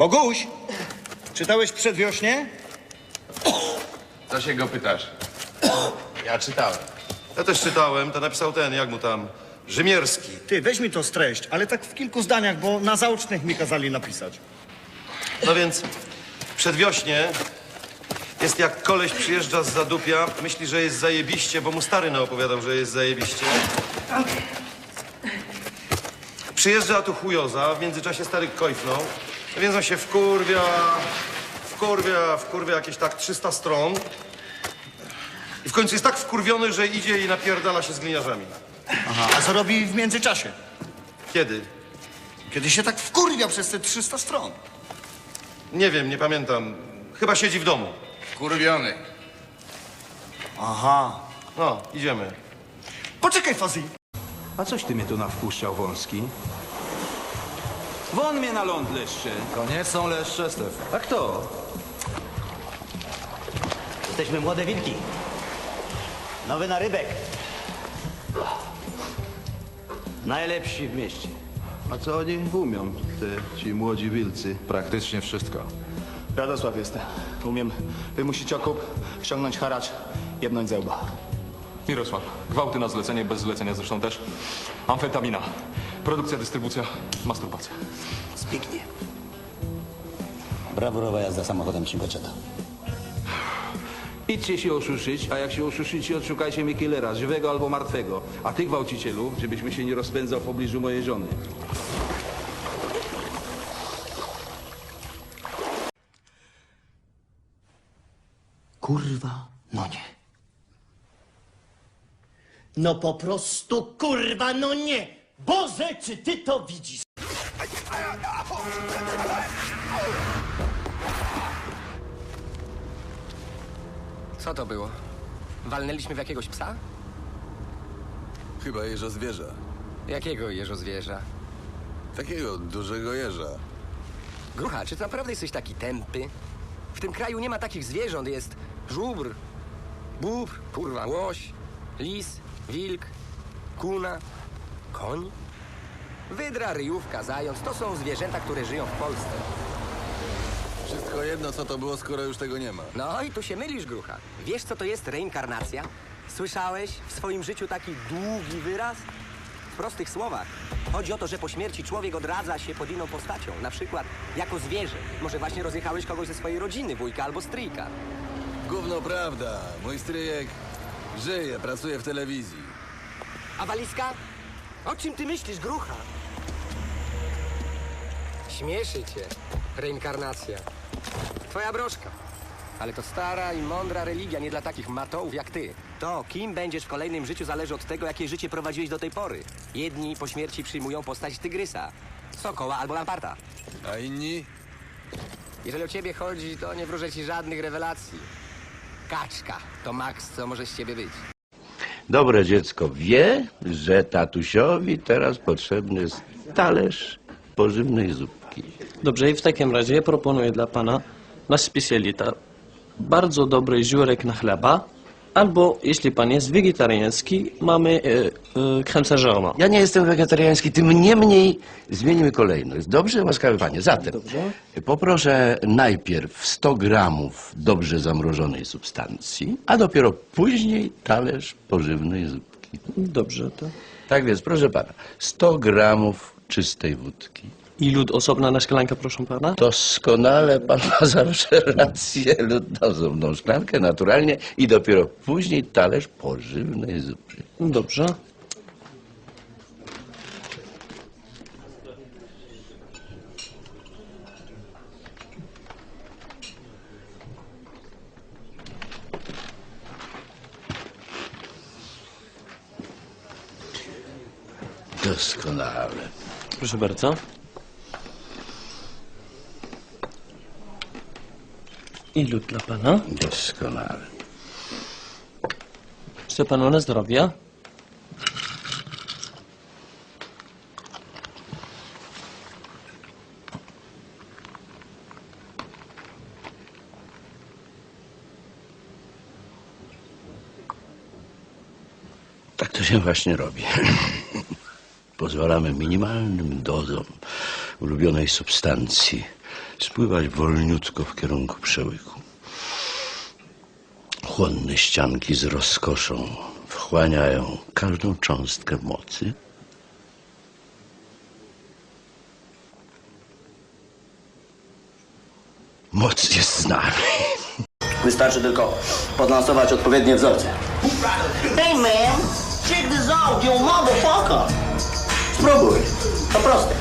Boguś, czytałeś przedwiośnie? Co się go pytasz? Ja czytałem. Ja też czytałem, to napisał ten, jak mu tam, Rzymierski. Ty, weź mi to streść, ale tak w kilku zdaniach, bo na zaocznych mi kazali napisać. No więc przedwiośnie jest jak koleś przyjeżdża z Zadupia, myśli, że jest zajebiście, bo mu stary naopowiadał, że jest zajebiście. Przyjeżdża a tu chujoza, w międzyczasie stary kojfnął, więc on się wkurwia, wkurwia, wkurwia jakieś tak 300 stron. I w końcu jest tak wkurwiony, że idzie i napierdala się z gliniarzami. Aha, a co robi w międzyczasie? Kiedy? Kiedy się tak wkurwia przez te 300 stron. Nie wiem, nie pamiętam. Chyba siedzi w domu. Kurwiony. Aha. No, idziemy. Poczekaj, Fazi. A coś ty mnie tu nawpuszczał, Wąski? Won mnie na ląd leszcze. To nie są leszcze, Stef. A kto? Jesteśmy młode wilki. Nowy narybek. Najlepsi w mieście. A co oni umią, te ci młodzi wilcy? Praktycznie wszystko. Radosław jestem. Umiem wymusić okup, ściągnąć haracz, jebnąć zełba. Mirosław, gwałty na zlecenie, bez zlecenia zresztą też. Amfetamina. Produkcja, dystrybucja, masturbacja. Spięknie. Brawurowa jazda samochodem Cinquecetta. Idźcie się oszuszyć, a jak się oszuszycie, odszukajcie mi killera, żywego albo martwego. A ty, gwałcicielu, żebyśmy się nie rozpędzał w pobliżu mojej żony. Kurwa, no nie. No po prostu kurwa, no nie! Boże, czy ty to widzisz? Co to było? Walnęliśmy w jakiegoś psa? Chyba jeża zwierza. Jakiego jeżo zwierza? Takiego dużego jeża. Grucha, czy ty naprawdę jesteś taki tępy? W tym kraju nie ma takich zwierząt. Jest żubr, bóbr, kurwa, łoś, lis, wilk, kuna, koń. Wydra, ryjówka, zając to są zwierzęta, które żyją w Polsce. Wszystko jedno, co to było, skoro już tego nie ma. No i tu się mylisz, Grucha. Wiesz, co to jest reinkarnacja? Słyszałeś w swoim życiu taki długi wyraz? W prostych słowach. Chodzi o to, że po śmierci człowiek odradza się pod inną postacią. Na przykład jako zwierzę. Może właśnie rozjechałeś kogoś ze swojej rodziny, wujka albo stryjka. Gówno prawda. Mój stryjek żyje, pracuje w telewizji. A walizka? O czym ty myślisz, Grucha? Śmieszy cię. Reinkarnacja. Twoja broszka. Ale to stara i mądra religia, nie dla takich matołów jak ty. To, kim będziesz w kolejnym życiu, zależy od tego, jakie życie prowadziłeś do tej pory. Jedni po śmierci przyjmują postać tygrysa, sokoła albo lamparta. A inni? Jeżeli o ciebie chodzi, to nie wróżę ci żadnych rewelacji. Kaczka to maks, co może z ciebie być. Dobre dziecko wie, że tatusiowi teraz potrzebny jest talerz pożywnej zupki. Dobrze, i w takim razie proponuję dla pana nasz specjalita. Bardzo dobry żurek na chleba, albo jeśli pan jest wegetariański, mamy e, e, Ja nie jestem wegetariański, tym niemniej zmienimy kolejność. Dobrze, łaskawy panie. Zatem Dobrze. poproszę najpierw 100 gramów dobrze zamrożonej substancji, a dopiero później talerz pożywnej zupki. Dobrze, to. Tak więc, proszę pana, 100 gramów czystej wódki. I lód osobna na szklankę, proszę pana? Doskonale pan ma zawsze rację. Lud na osobną szklankę, naturalnie. I dopiero później talerz pożywnej zupy. Dobrze. Doskonale. Proszę bardzo. I lód dla pana. Doskonale. Chce panu na zdrowie. Tak to się właśnie robi. Pozwalamy minimalnym dozom ulubionej substancji spływać wolniutko w kierunku przełyku. Chłonne ścianki z rozkoszą wchłaniają każdą cząstkę mocy. Moc jest z nami. Wystarczy tylko podlansować odpowiednie wzorce. Hey man, check this out, you motherfucker! Spróbuj. To proste.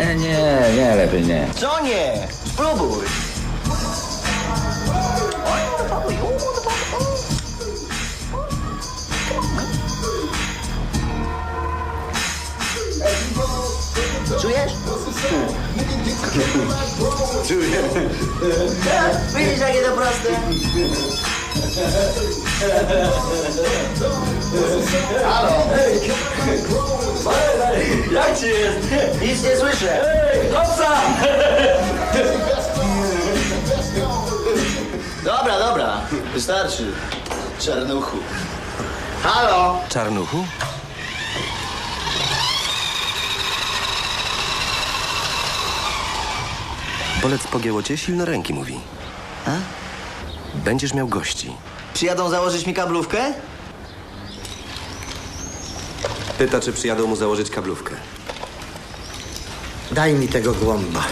E, nie, nie, lepiej nie. Co nie? Spróbuj. Czujesz? Czuję. Widzisz, jakie to proste? Halo? Jak ci jest? Nic nie słyszę. Kopsa! Dobra, dobra. Wystarczy. Czarnuchu. Halo? Czarnuchu? Bolec pogięło cię, silno ręki mówi. A? Będziesz miał gości. Przyjadą założyć mi kablówkę? Pyta, czy przyjadą mu założyć kablówkę. Daj mi tego głąba.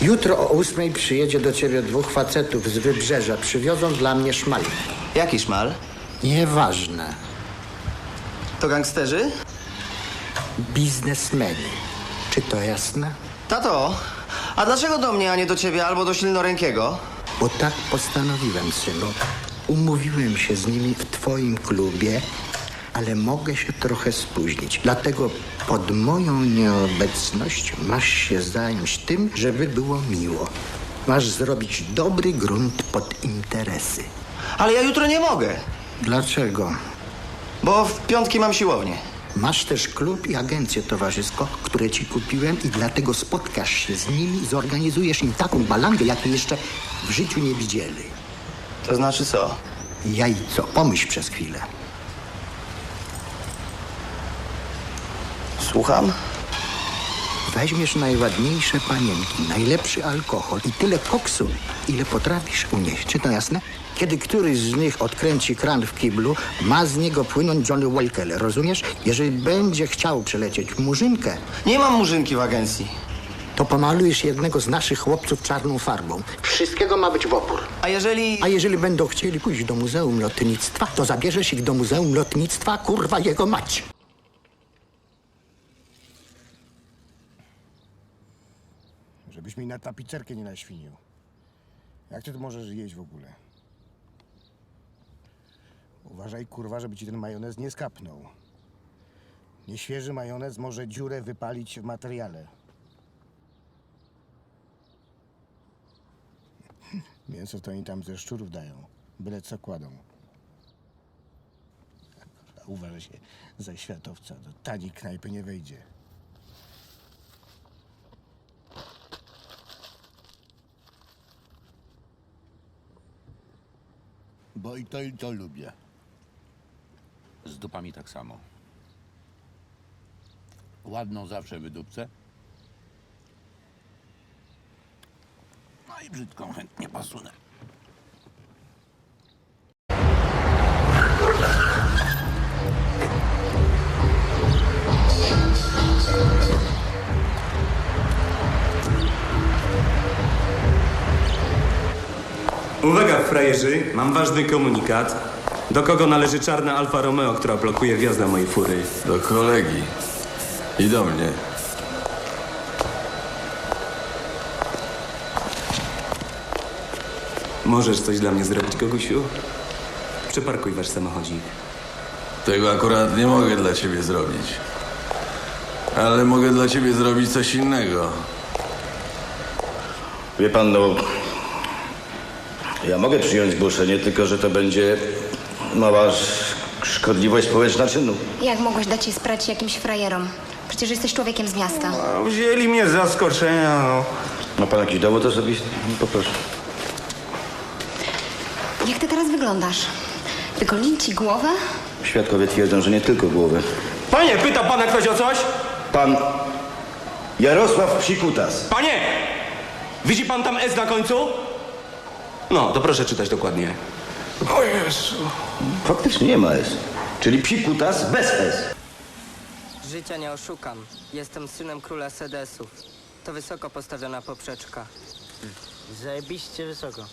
Jutro o ósmej przyjedzie do ciebie dwóch facetów z wybrzeża. Przywiozą dla mnie szmal. Jaki szmal? Nieważne. To gangsterzy? Biznesmeni. Czy to jasne? Tato, a dlaczego do mnie, a nie do ciebie albo do silnorękiego? Bo tak postanowiłem, synu. Umówiłem się z nimi w twoim klubie, ale mogę się trochę spóźnić. Dlatego pod moją nieobecność masz się zająć tym, żeby było miło. Masz zrobić dobry grunt pod interesy. Ale ja jutro nie mogę, Dlaczego? bo w piątki mam siłownię. Masz też klub i agencję towarzysko, które ci kupiłem i dlatego spotkasz się z nimi i zorganizujesz im taką balangę, jakiej jeszcze w życiu nie widzieli. To znaczy co? Jajco, pomyśl przez chwilę. Słucham? Weźmiesz najładniejsze panienki, najlepszy alkohol i tyle koksu, ile potrafisz unieść. Czy to jasne? Kiedy któryś z nich odkręci kran w kiblu, ma z niego płynąć Johnny Walker, rozumiesz? Jeżeli będzie chciał przelecieć murzynkę, Nie mam murzynki w agencji. To pomalujesz jednego z naszych chłopców czarną farbą. Wszystkiego ma być w opór. A jeżeli... A jeżeli będą chcieli pójść do Muzeum Lotnictwa, to zabierzesz ich do Muzeum Lotnictwa, kurwa jego mać. Żebyś mi na tapicerkę nie naświnił. Jak ty tu możesz jeść w ogóle? Uważaj, kurwa, żeby ci ten majonez nie skapnął. Nieświeży majonez może dziurę wypalić w materiale. Mięso to oni tam ze szczurów dają. Byle co kładą. Uważaj się za światowca. Do taniej knajpy nie wejdzie. Bo i to, i to lubię. Z dupami tak samo. Ładną zawsze wydupcę. I brzydką chętnie pasunę. Uwaga, frajerzy, mam ważny komunikat. Do kogo należy czarna Alfa Romeo, która blokuje wjazd na mojej fury? Do kolegi. I do mnie. Możesz coś dla mnie zrobić, Gogusiu? Przeparkuj wasz samochodzik. Tego akurat nie mogę dla ciebie zrobić. Ale mogę dla ciebie zrobić coś innego. Wie pan, no... Ja mogę przyjąć głoszenie, tylko że to będzie mała sz- szkodliwość społeczna czynu. Jak mogłeś dać jej sprać jakimś frajerom? Przecież jesteś człowiekiem z miasta. No, wzięli mnie z zaskoczenia, no. Ma pan jakiś dowód osobisty? Poproszę. Jak ty teraz wyglądasz? Wygolili ci głowę? Świadkowie twierdzą, że nie tylko głowy. Panie, pyta pana ktoś o coś? Pan Jarosław Psikutas. Panie! Widzi pan tam S na końcu? No, to proszę czytać dokładnie. O Jezu. Faktycznie nie ma S. Czyli Psikutas bez S. Życia nie oszukam. Jestem synem króla Sedesów. To wysoko postawiona poprzeczka. Zajebiście wysoko.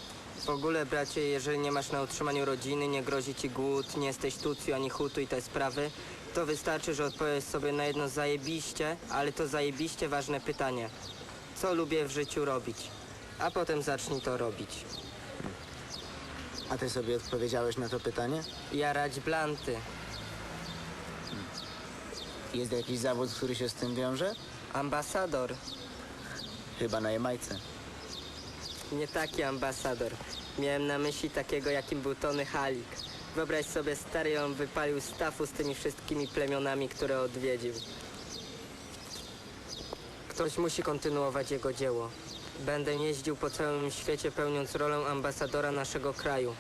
W ogóle, bracie, jeżeli nie masz na utrzymaniu rodziny, nie grozi ci głód, nie jesteś tucju ani hutu i te sprawy, to wystarczy, że odpowiesz sobie na jedno zajebiście, ale to zajebiście ważne pytanie. Co lubię w życiu robić? A potem zacznij to robić. A ty sobie odpowiedziałeś na to pytanie? Jarać blanty. Jest jakiś zawód, który się z tym wiąże? Ambasador. Chyba na Jamajce. Nie taki ambasador. Miałem na myśli takiego, jakim był Tony Halik. Wyobraź sobie, stary on wypalił stafu z tymi wszystkimi plemionami, które odwiedził. Ktoś musi kontynuować jego dzieło. Będę jeździł po całym świecie, pełniąc rolę ambasadora naszego kraju.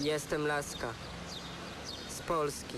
Jestem Laska. Z Polski.